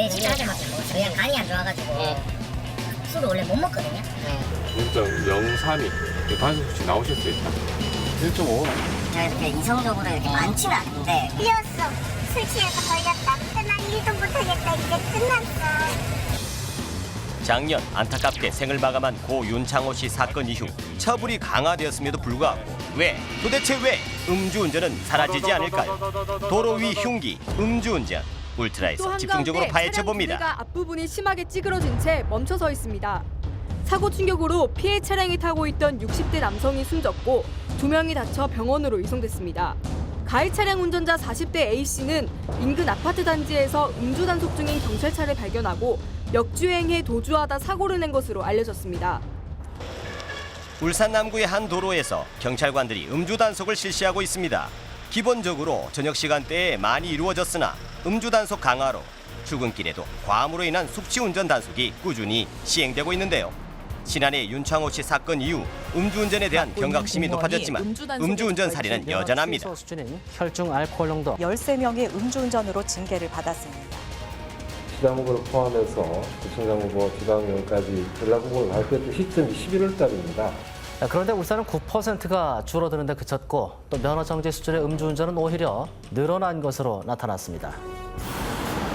네, 한 잔밖에 안 먹었어요. 그냥 간이 안 좋아가지고 술을 원래 못 먹거든요. 1.032 단속 수치 나오실 수 있다. 1.5. 제가 이렇게 이성적으로 이렇게 많지는 않은데 틀렸어. 술 취해서 걸렸다. 난 일도 못하겠다. 이제 끝났어. 작년 안타깝게 생을 마감한 고 윤창호 씨 사건 이후 처벌이 강화되었음에도 불구하고 왜 도대체 왜 음주운전은 사라지지 않을까요? 도로 위 흉기 음주운전 울트라에서 또 집중적으로 파헤쳐 봅니다. 앞부분이 심하게 찌그러진 채 멈춰 서 있습니다. 사고 충격으로 피해 차량이 타고 있던 60대 남성이 숨졌고 두 명이 다쳐 병원으로 이송됐습니다. 가해 차량 운전자 40대 A 씨는 인근 아파트 단지에서 음주 단속 중인 경찰차를 발견하고 역주행해 도주하다 사고를 낸 것으로 알려졌습니다. 울산 남구의 한 도로에서 경찰관들이 음주 단속을 실시하고 있습니다. 기본적으로 저녁 시간대에 많이 이루어졌으나 음주 단속 강화로 출근길에도 과음으로 인한 숙취 운전 단속이 꾸준히 시행되고 있는데요. 지난해 윤창호 씨 사건 이후 음주운전에 대한 경각심이 높아졌지만 음주운전 살인은 여전합니다. 혈중 알코올 농도 13명이 음주운전으로 징계를 받았습니다. 지방국을 포함해서 구청장 후보, 지방의원까지 전략후보를 발표했던 시점이 11월 달입니다. 그런데 울산은 9%가 줄어드는데 그쳤고 또 면허 정지 수준의 음주운전은 오히려 늘어난 것으로 나타났습니다.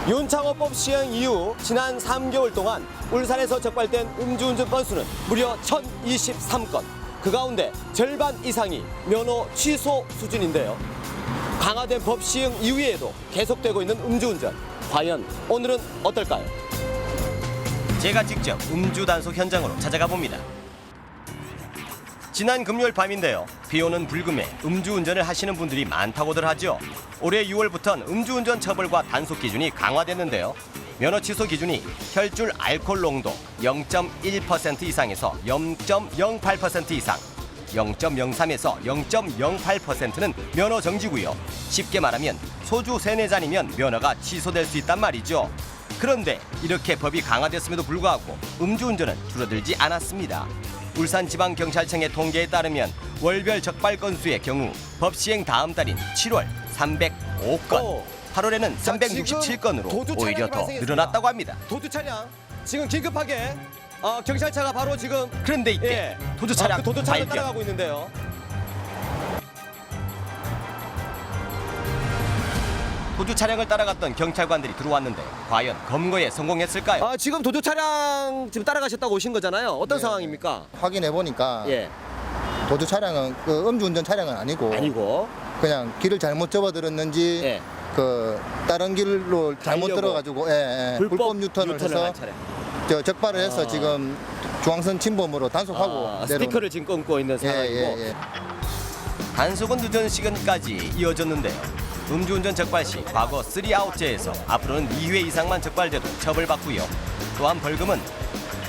윤창호법 시행 이후 지난 3개월 동안 울산에서 적발된 음주운전 건수는 무려 1023건. 그 가운데 절반 이상이 면허 취소 수준인데요. 강화된 법 시행 이후에도 계속되고 있는 음주운전. 과연 오늘은 어떨까요? 제가 직접 음주 단속 현장으로 찾아가 봅니다. 지난 금요일 밤인데요. 비 오는 불금에 음주운전을 하시는 분들이 많다고들 하죠. 올해 6월부터는 음주운전 처벌과 단속 기준이 강화됐는데요. 면허 취소 기준이 혈줄 알코올 농도 0.1% 이상에서 0.08% 이상, 0.03에서 0.08%는 면허 정지고요. 쉽게 말하면 소주 세네 잔이면 면허가 취소될 수 있단 말이죠. 그런데 이렇게 법이 강화됐음에도 불구하고 음주운전은 줄어들지 않았습니다. 울산지방경찰청의 통계에 따르면 월별 적발 건수의 경우 법 시행 다음 달인 7월 305건, 8월에는 367건으로 오히려 더 늘어났다고 합니다. 도주 차량. 지금 긴급하게 어, 경찰차가 바로 지금 그런데 이때 도주 차량 도주 차량 따라가고 있는데요. 도주 차량을 따라갔던 경찰관들이 들어왔는데 과연 검거에 성공했을까요? 아 지금 도주 차량 지금 따라가셨다고 오신 거잖아요. 어떤 상황입니까? 확인해 보니까 예, 도주 차량은 그 음주운전 차량은 아니고 아니고 그냥 길을 잘못 접어들었는지 예. 그 다른 길로 잘못 가려고. 들어가지고 예, 예, 불법, 유턴을, 해서 한 차량. 저 적발을 해서 아. 지금 중앙선 침범으로 단속하고 아, 내려온- 스티커를 지금 끊고 있는 예, 상황이고 예, 예. 단속은 늦은 시간까지 이어졌는데요. 음주운전 적발 시 과거 3아웃제에서 앞으로는 2회 이상만 적발돼도 처벌받고요. 또한 벌금은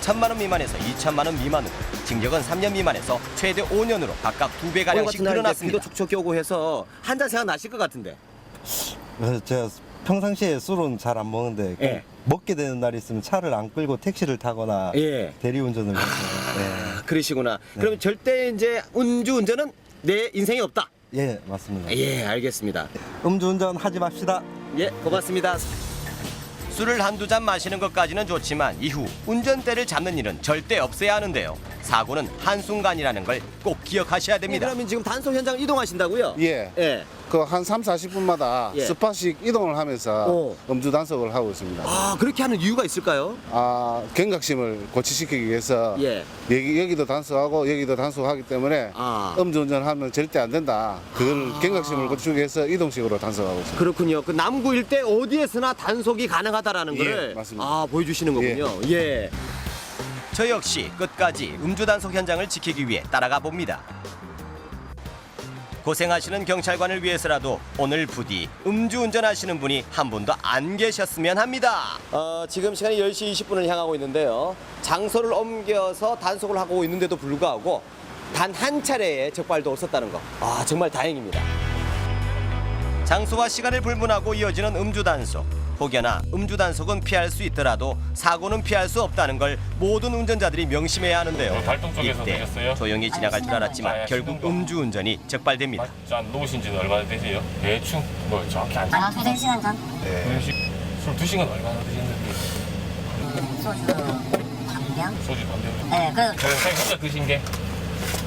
1천만 원 미만에서 2천만 원 미만으로 징역은 3년 미만에서 최대 5년으로 각각 2배 가량씩 늘어났습니다. 비도 촉촉히 오고 해서 한 잔 생각 나실 것 같은데. 그래서 제가 평상시에 술은 잘 안 먹는데 꼭 예. 먹게 되는 날이 있으면 차를 안 끌고 택시를 타거나 예. 대리운전을 해서 아, 그러시구나. 그럼 절대 이제 음주운전은 내 인생에 없다. 예. 예 맞습니다. 예, 알겠습니다. 음주운전 하지 맙시다. 예, 고맙습니다. 술을 한두 잔 마시는 것까지는 좋지만 이후 운전대를 잡는 일은 절대 없어야 하는데요. 사고는 한순간이라는 걸 꼭 기억하셔야 됩니다. 그러면 지금 단속 현장 이동하신다고요? 예. 예. 그 한 3, 40분마다 예. 스팟씩 이동을 하면서 오. 음주 단속을 하고 있습니다. 아, 그렇게 하는 이유가 있을까요? 아, 경각심을 고취시키기 위해서 예. 여기, 여기도 단속하고 여기도 단속하기 때문에 아. 음주운전 하면 절대 안 된다. 그걸 경각심을 고치기 위해서 이동식으로 단속하고 있습니다. 그렇군요. 그 남구 일대 어디에서나 단속이 가능하다라는 예, 거를 맞습니다. 아, 보여주시는 거군요. 예. 저 역시 끝까지 음주 단속 현장을 지키기 위해 따라가 봅니다. 고생하시는 경찰관을 위해서라도 오늘 부디 음주운전 하시는 분이 한 분도 안 계셨으면 합니다. 어, 지금 시간이 10시 20분을 향하고 있는데요. 장소를 옮겨서 단속을 하고 있는데도 불구하고 단 한 차례의 적발도 없었다는 거. 아, 정말 다행입니다. 장소와 시간을 불문하고 이어지는 음주 단속. 혹여나 음주 단속은 피할 수 있더라도 사고는 피할 수 없다는 걸 모든 운전자들이 명심해야 하는데요. 어, 달동 쪽에서 이때 되셨어요? 조용히 지나갈 줄 알았지만 아, 결국 하시는 거. 음주 운전이 적발됩니다. 짠 놓으신 지는 얼마나 되세요? 대충 뭐 정확히 안한 두세 시간 전? 음식 술 드신 건 얼마나 드셨는데? 소주 반병? 소주 반병. 네, 그, 그냥 선생님 혼자 드신 게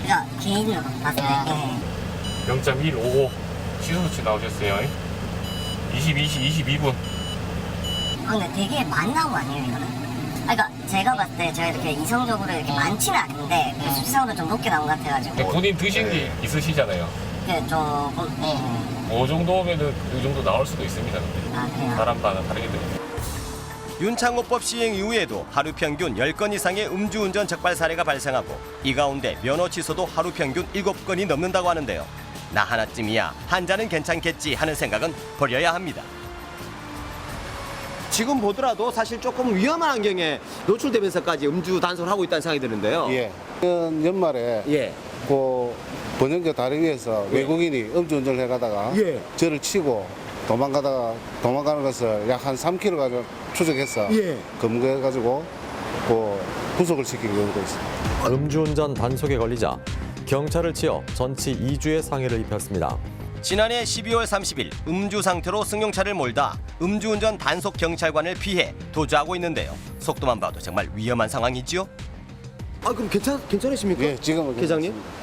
그냥 개인으로 봤을 때. 네. 0.155 수치 나오셨어요. 22, 20, 22분. 아, 근데 되게 많이 나온 거 아니에요, 이거는? 아, 그러니까 제가 봤을 때 제가 이렇게 이성적으로 이렇게 많지는 않은데 그 수치상으로 좀 높게 나온 것 같아가지고 본인 드신 게 있으시잖아요. 그게 조금 네. 그 정도면은 그 정도 나올 수도 있습니다. 근데 아 그래요? 사람마다 다르게 돼요. 윤창호법 시행 이후에도 하루 평균 10건 이상의 음주운전 적발 사례가 발생하고 이 가운데 면허 취소도 하루 평균 7건이 넘는다고 하는데요. 나 하나쯤이야 한 잔은 괜찮겠지 하는 생각은 버려야 합니다. 지금 보더라도 사실 조금 위험한 환경에 노출되면서까지 음주 단속을 하고 있다는 생각이 드는데요. 예. 이번 연말에 예. 그 번영교 다리 위에서 외국인이 음주운전을 해가다가 예. 저를 치고 도망가다가 도망가는 것을 약 한 3km 가지고 추적해서 예. 검거해가지고 그 구속을 시킨 경우도 있습니다. 음주운전 단속에 걸리자 경찰을 치어 전치 2주의 상해를 입혔습니다. 지난해 12월 30일 음주 상태로 승용차를 몰다 음주운전 단속 경찰관을 피해 도주하고 있는데요. 속도만 봐도 정말 위험한 상황이지요. 아 그럼 괜찮 괜찮으십니까? 예, 지금은 계장님? 괜찮습니다.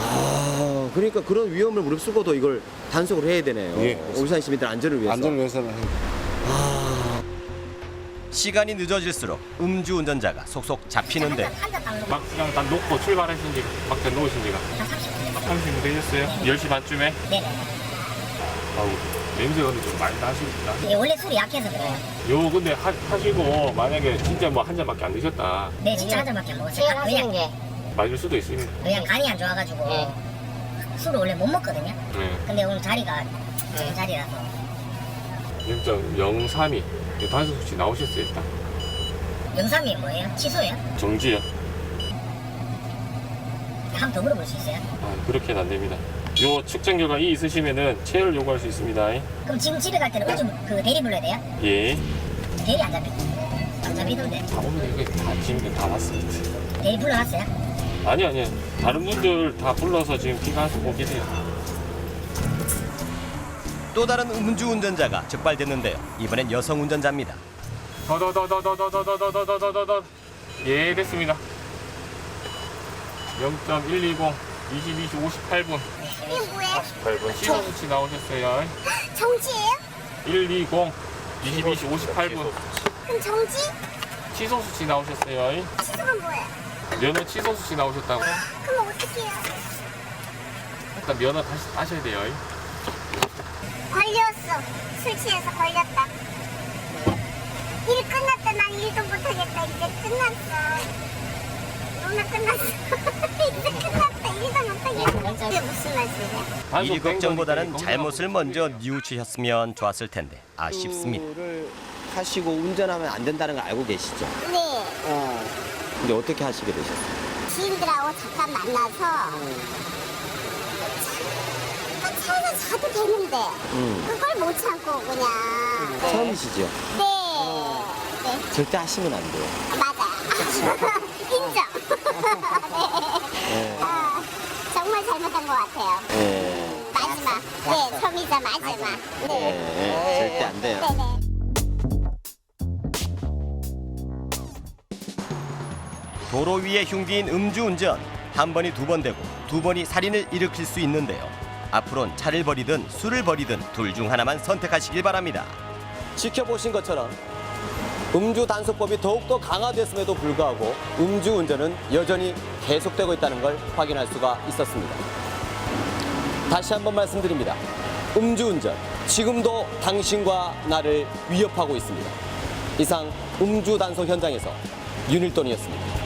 아 그러니까 그런 위험을 무릅쓰고도 이걸 단속을 해야 되네요. 예. 울산 시민들 안전을 위해서. 안전을 위해서는 해요. 시간이 늦어질수록 음주운전자가 속속 잡히는데. 한잔 딱 놓고 막 그냥 딱 놓고 출발하신 지가 막다 놓으신 지가? 한 30분 30분 되셨어요? 10시 반쯤에? 네네 아우 냄새가 근데 좀 많이 나시겠다. 이게 원래 술이 약해서 그래요. 요 근데 하, 하시고 만약에 진짜 뭐 한 잔밖에 안 드셨다. 네 진짜 한 잔밖에 안 먹었어요. 그냥, 게. 맞을 수도 있습니다. 그냥 간이 안 좋아가지고 술을 원래 못 먹거든요. 네. 근데 오늘 자리가 좋은 자리라서 0.032 단속 수치 나오셨어요 일단. 영삼이 뭐예요? 취소예요? 정지요. 한 번 더 물어볼 수 있어요? 아, 그렇게는 안 됩니다. 요 측정 결과 이 있으시면은 체를 요구할 수 있습니다. 그럼 지금 집에 갈 때는 요즘 그 대리 불러야 돼요? 예. 대리 안 잡히 안 잡히던데 다 보면 이게 다 지금 다 왔습니다. 대리 불러놨어요? 아니 아니요. 다른 분들 다 불러서 지금 귀가하시고 계세요. 또 다른 음주운전자가 적발됐는데요. 이번엔 여성 운전자입니다. 예 됐습니다. 0.120 22시 58분 이게 뭐예요? 58분 시선 수치 나오셨어요. 정지예요? 120 22시 58분 그럼 정지? 취소 수치 나오셨어요. 취소가 뭐예요? 면허 취소 수치 나오셨다고. 그럼 어떻게 해요? 일단 면허 다시 따셔야 돼요. 걸렸어. 술 취해서 걸렸다. 일 끝났다. 난 일도 못하겠다. 이제 끝났어. 누나 끝났어. 이제 끝났다. 일도 못하겠다. 이게 무슨 말씀이야? 일 걱정보다는 잘못을 먼저 뉘우치셨으면 좋았을 텐데 아쉽습니다. 를 하시고 운전하면 안 된다는 걸 알고 계시죠? 네. 어. 근데 어떻게 하시게 되셨어요? 지인들하고 잠깐 만나서 차- 차에서 자도 되는데 음. 그걸 못 참고 그냥 처음이시죠? 네. 네. 절대 하시면 안 돼요. 맞아요. 인정. 네. 아, 정말 잘못한 것 같아요. 예. 마지막. 네, 처음이자 마지막. 예, 네. 예. 절대 안 돼요. 네네. 도로 위에 흉기인 음주운전 한 번이 두 번 되고 두 번이 살인을 일으킬 수 있는데요. 앞으로는 차를 버리든 술을 버리든 둘 중 하나만 선택하시길 바랍니다. 지켜보신 것처럼 음주 단속법이 더욱더 강화됐음에도 불구하고 음주 운전은 여전히 계속되고 있다는 걸 확인할 수가 있었습니다. 다시 한번 말씀드립니다. 음주 운전 지금도 당신과 나를 위협하고 있습니다. 이상 음주 단속 현장에서 윤일돈이었습니다.